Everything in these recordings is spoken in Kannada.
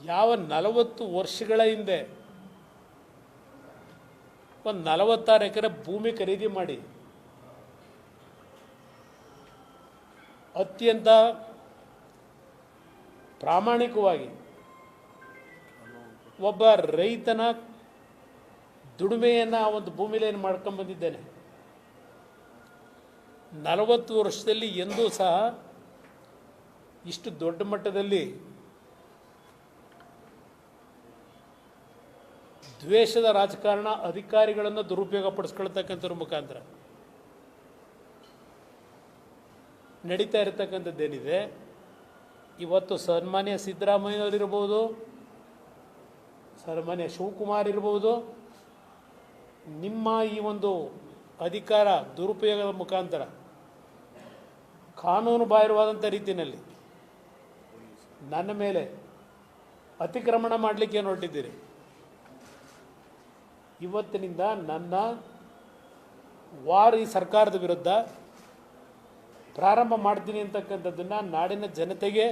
ಯಾವ ನಲವತ್ತು ವರ್ಷಗಳ ಹಿಂದೆ ಒಂದು ನಲವತ್ತಾರು ಎಕರೆ ಭೂಮಿ ಖರೀದಿ ಮಾಡಿ ಅತ್ಯಂತ ಪ್ರಾಮಾಣಿಕವಾಗಿ ಒಬ್ಬ ರೈತನ ದುಡಿಮೆಯನ್ನು ಆ ಒಂದು ಭೂಮಿಲಿ ಏನು ಮಾಡ್ಕೊಂಡು ನಲವತ್ತು ವರ್ಷದಲ್ಲಿ ಎಂದೂ ಸಹ ಇಷ್ಟು ದೊಡ್ಡ ಮಟ್ಟದಲ್ಲಿ ದ್ವೇಷದ ರಾಜಕಾರಣ ಅಧಿಕಾರಿಗಳನ್ನು ದುರುಪಯೋಗ ಪಡಿಸ್ಕೊಳ್ತಕ್ಕಂಥವ್ರ ಮುಖಾಂತರ. ನಡೀತಾ ಇರತಕ್ಕಂಥದ್ದೇನಿದೆ? ಇವತ್ತು ಸನ್ಮಾನ್ಯ ಸಿದ್ದರಾಮಯ್ಯನವರಿರ್ಬೋದು, ಸನ್ಮಾನ್ಯ ಶಿವಕುಮಾರ್ ಇರ್ಬೋದು, ನಿಮ್ಮ ಈ ಒಂದು ಅಧಿಕಾರ ದುರುಪಯೋಗದ ಮುಖಾಂತರ ಕಾನೂನು ಬಾಹಿರವಾದಂಥ ರೀತಿಯಲ್ಲಿ ನನ್ನ ಮೇಲೆ ಅತಿಕ್ರಮಣ ಮಾಡಲಿಕ್ಕೆ ಹೊರಟಿದ್ದೀರಿ? ಇವತ್ತಿನಿಂದ ನನ್ನ ವಾರ್ ಈ ಸರ್ಕಾರದ ವಿರುದ್ಧ ಪ್ರಾರಂಭ ಮಾಡ್ತೀನಿ ಅಂತಕ್ಕಂಥದ್ದನ್ನು ನಾಡಿನ ಜನತೆಗೆ,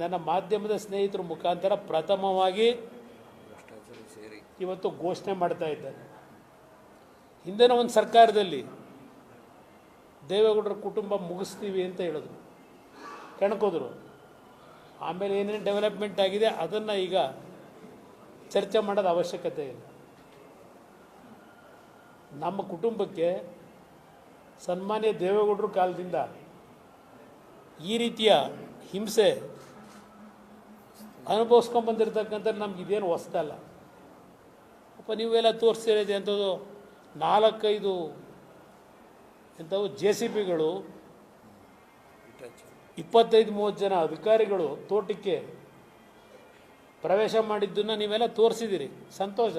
ನನ್ನ ಮಾಧ್ಯಮದ ಸ್ನೇಹಿತರ ಮುಖಾಂತರ ಪ್ರಥಮವಾಗಿ ಇವತ್ತು ಘೋಷಣೆ ಮಾಡ್ತಾ ಇದ್ದಾರೆ ಹಿಂದಿನ ಒಂದು ಸರ್ಕಾರದಲ್ಲಿ ದೇವೇಗೌಡರ ಕುಟುಂಬ ಮುಗಿಸ್ತೀವಿ ಅಂತ ಹೇಳಿದ್ರು. ಕೆಣಕೋದ್ರು. ಆಮೇಲೆ ಏನೇನು ಡೆವಲಪ್ಮೆಂಟ್ ಆಗಿದೆ ಅದನ್ನು ಈಗ ಚರ್ಚೆ ಮಾಡೋದು ಅವಶ್ಯಕತೆ ಇಲ್ಲ. ನಮ್ಮ ಕುಟುಂಬಕ್ಕೆ ಸನ್ಮಾನ್ಯ ದೇವೇಗೌಡರ ಕಾಲದಿಂದ ಈ ರೀತಿಯ ಹಿಂಸೆ ಅನುಭವಿಸ್ಕೊಂಡು ಬಂದಿರತಕ್ಕಂಥ ನಮ್ಗೆ ಇದೇನು ಹೊಸದಲ್ಲ ಅಪ್ಪ, ನೀವೆಲ್ಲ ತೋರಿಸ್ತಿರೋದು ಎಂಥದ್ದು? ನಾಲ್ಕೈದು ಎಂಥವು ಜೆ ಸಿ ಪಿಗಳು ಇಪ್ಪತ್ತೈದು ಮೂವತ್ತು ಜನ ಅಧಿಕಾರಿಗಳು ತೋಟಕ್ಕೆ ಪ್ರವೇಶ ಮಾಡಿದ್ದನ್ನು ನೀವೆಲ್ಲ ತೋರಿಸಿದ್ದೀರಿ. ಸಂತೋಷ.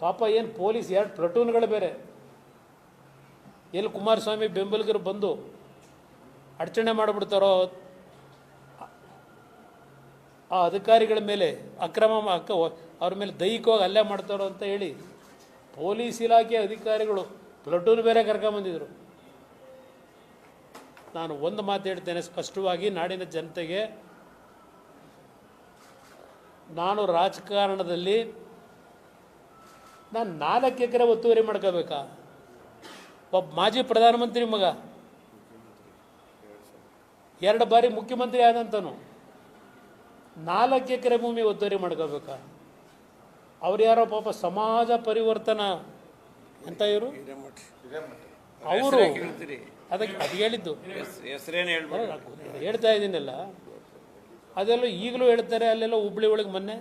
ಪಾಪ ಏನು ಪೊಲೀಸ್ ಎರಡು ಪ್ಲಟೂನ್ಗಳು ಬೇರೆ. ಎಲ್ಲಿ ಕುಮಾರಸ್ವಾಮಿ ಬೆಂಬಲಿಗರು ಬಂದು ಅಡಚಣೆ ಮಾಡಿಬಿಡ್ತಾರೋ, ಆ ಅಧಿಕಾರಿಗಳ ಮೇಲೆ ಅಕ್ರಮ ಅಕ್ಕ ಅವ್ರ ಮೇಲೆ ದೈಹಿಕವಾಗಿ ಹಲ್ಲೆ ಮಾಡ್ತಾರೋ ಅಂತ ಹೇಳಿ ಪೊಲೀಸ್ ಇಲಾಖೆ ಅಧಿಕಾರಿಗಳು ಪ್ಲಟೂನ್ ಬೇರೆ ಕರ್ಕೊಂಬಂದಿದ್ರು. ನಾನು ಒಂದು ಮಾತು ಹೇಳ್ತೇನೆ ಸ್ಪಷ್ಟವಾಗಿ ನಾಡಿನ ಜನತೆಗೆ. ನಾನು ರಾಜಕಾರಣದಲ್ಲಿ ನಾನು ನಾಲ್ಕು ಎಕರೆ ಒತ್ತುವರಿ ಮಾಡ್ಕೋಬೇಕಾ? ಒಬ್ಬ ಮಾಜಿ ಪ್ರಧಾನಮಂತ್ರಿ ಮಗ. ಎರಡು ಬಾರಿ ಮುಖ್ಯಮಂತ್ರಿ ಆದಂತನು. ನಾಲ್ಕು ಎಕರೆ ಭೂಮಿ ಒತ್ತುವರಿ ಮಾಡ್ಕೋಬೇಕಾ? ಅವ್ರು ಯಾರೋ ಪಾಪ ಸಮಾಜ ಪರಿವರ್ತನ ಅಂತ ಇವರು? ಅವರು. ಅದಕ್ಕೆ ಅದು ಹೇಳಿದ್ದು. ಹೇಳ್ತಾ ಇದ್ದೀನಲ್ಲ. ಅದೆಲ್ಲ ಈಗಲೂ ಹೇಳ್ತಾರೆ ಅಲ್ಲೆಲ್ಲ ಹುಬ್ಳಿ ಒಳಗೆ ಮೊನ್ನೆ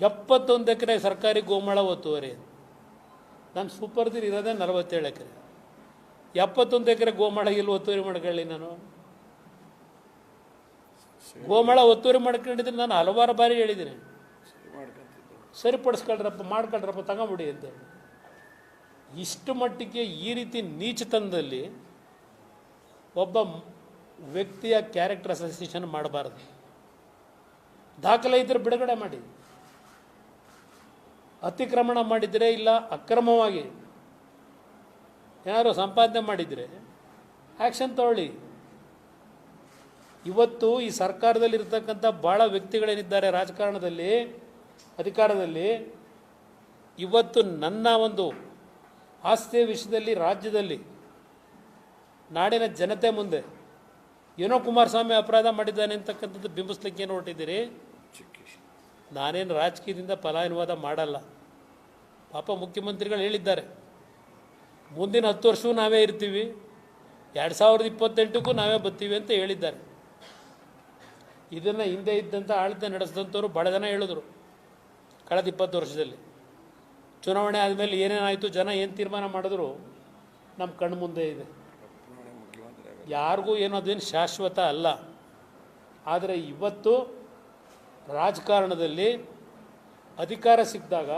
ಎಪ್ಪತ್ತೊಂದು ಎಕರೆ ಸರ್ಕಾರಿ ಗೋಮಾಳ ಒತ್ತುವರಿ. ನಾನು ಸೂಪರ್ದಿರ್ ಇರೋದೇ ನಲವತ್ತೇಳು ಎಕರೆ. ಎಪ್ಪತ್ತೊಂದು ಎಕರೆ ಗೋಮಾಳ ಇಲ್ಲಿ ಒತ್ತುವರಿ ಮಾಡ್ಕೊಳ್ಳಿ ನಾನು? ಗೋಮಾಳ ಒತ್ತುವರಿ ಮಾಡ್ಕೊಂಡಿದ್ರೆ ನಾನು ಹಲವಾರು ಬಾರಿ ಹೇಳಿದ್ದೀನಿ. ಸರಿಪಡಿಸ್ಕೊಳ್ರಪ್ಪ, ಮಾಡ್ಕೊಳ್ರಪ್ಪ, ತಗೊಂಬಿಡಿ ಅಂತ ಇಷ್ಟು ಮಟ್ಟಿಗೆ ಈ ರೀತಿ ನೀಚತನದಲ್ಲಿ ಒಬ್ಬ ವ್ಯಕ್ತಿಯ ಕ್ಯಾರೆಕ್ಟರ್ ಅಸೋಸಿಯೇಷನ್ ಮಾಡಬಾರ್ದು. ದಾಖಲೆ ಇದ್ರೆ ಬಿಡುಗಡೆ ಮಾಡಿ. ಅತಿಕ್ರಮಣ ಮಾಡಿದರೆ ಇಲ್ಲ ಅಕ್ರಮವಾಗಿ. ಯಾರು ಸಂಪಾದನೆ ಮಾಡಿದರೆ ಆ್ಯಕ್ಷನ್ ತಗೊಳ್ಳಿ. ಇವತ್ತು ಈ ಸರ್ಕಾರದಲ್ಲಿ ಇರ್ತಕ್ಕಂಥ ಭಾಳ ವ್ಯಕ್ತಿಗಳೇನಿದ್ದಾರೆ ರಾಜಕಾರಣದಲ್ಲಿ ಅಧಿಕಾರದಲ್ಲಿ ಇವತ್ತು ನನ್ನ ಒಂದು ಆಸ್ತಿಯ ವಿಷಯದಲ್ಲಿ ರಾಜ್ಯದಲ್ಲಿ ನಾಡಿನ ಜನತೆ ಮುಂದೆ ಏನೋ ಕುಮಾರಸ್ವಾಮಿ ಅಪರಾಧ ಮಾಡಿದ್ದಾನೆ ಅಂತಕ್ಕಂಥದ್ದು ಬಿಂಬಿಸ್ಲಿಕ್ಕೆ ಏನು ಹೊರಟಿದ್ದೀರಿ? ನಾನೇನು ರಾಜಕೀಯದಿಂದ ಫಲಾನುವಾದ ಮಾಡಲ್ಲ. ಪಾಪ ಮುಖ್ಯಮಂತ್ರಿಗಳು ಹೇಳಿದ್ದಾರೆ. ಮುಂದಿನ ಹತ್ತು ವರ್ಷವೂ ನಾವೇ ಇರ್ತೀವಿ. ಎರಡು ಸಾವಿರದ ಇಪ್ಪತ್ತೆಂಟಕ್ಕೂ ನಾವೇ ಬರ್ತೀವಿ ಅಂತ ಹೇಳಿದ್ದಾರೆ. ಇದನ್ನು ಹಿಂದೆ ಇದ್ದಂಥ ಆಡಳಿತ ನಡೆಸಿದಂಥವ್ರು ಬಹಳ ಜನ ಹೇಳಿದ್ರು ಕಳೆದ ಇಪ್ಪತ್ತು ವರ್ಷದಲ್ಲಿ. ಚುನಾವಣೆ ಆದಮೇಲೆ ಏನೇನಾಯಿತು, ಜನ ಏನು ತೀರ್ಮಾನ ಮಾಡಿದ್ರು ನಮ್ಮ ಕಣ್ಣು ಮುಂದೆ ಇದೆ. ಯಾರಿಗೂ ಏನೋ ಅದೇನು ಶಾಶ್ವತ ಅಲ್ಲ. ಆದರೆ ಇವತ್ತು ರಾಜಕಾರಣದಲ್ಲಿ ಅಧಿಕಾರ ಸಿಕ್ಕಿದಾಗ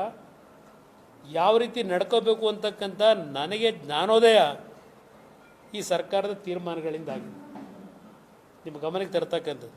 ಯಾವ ರೀತಿ ನಡ್ಕೋಬೇಕು ಅಂತಕ್ಕಂಥ ನನಗೆ ಜ್ಞಾನೋದಯ ಈ ಸರ್ಕಾರದ ತೀರ್ಮಾನಗಳಿಂದ ಆಗಿದೆ ನಿಮ್ಮ ಗಮನಕ್ಕೆ ತರ್ತಕ್ಕಂಥದ್ದು.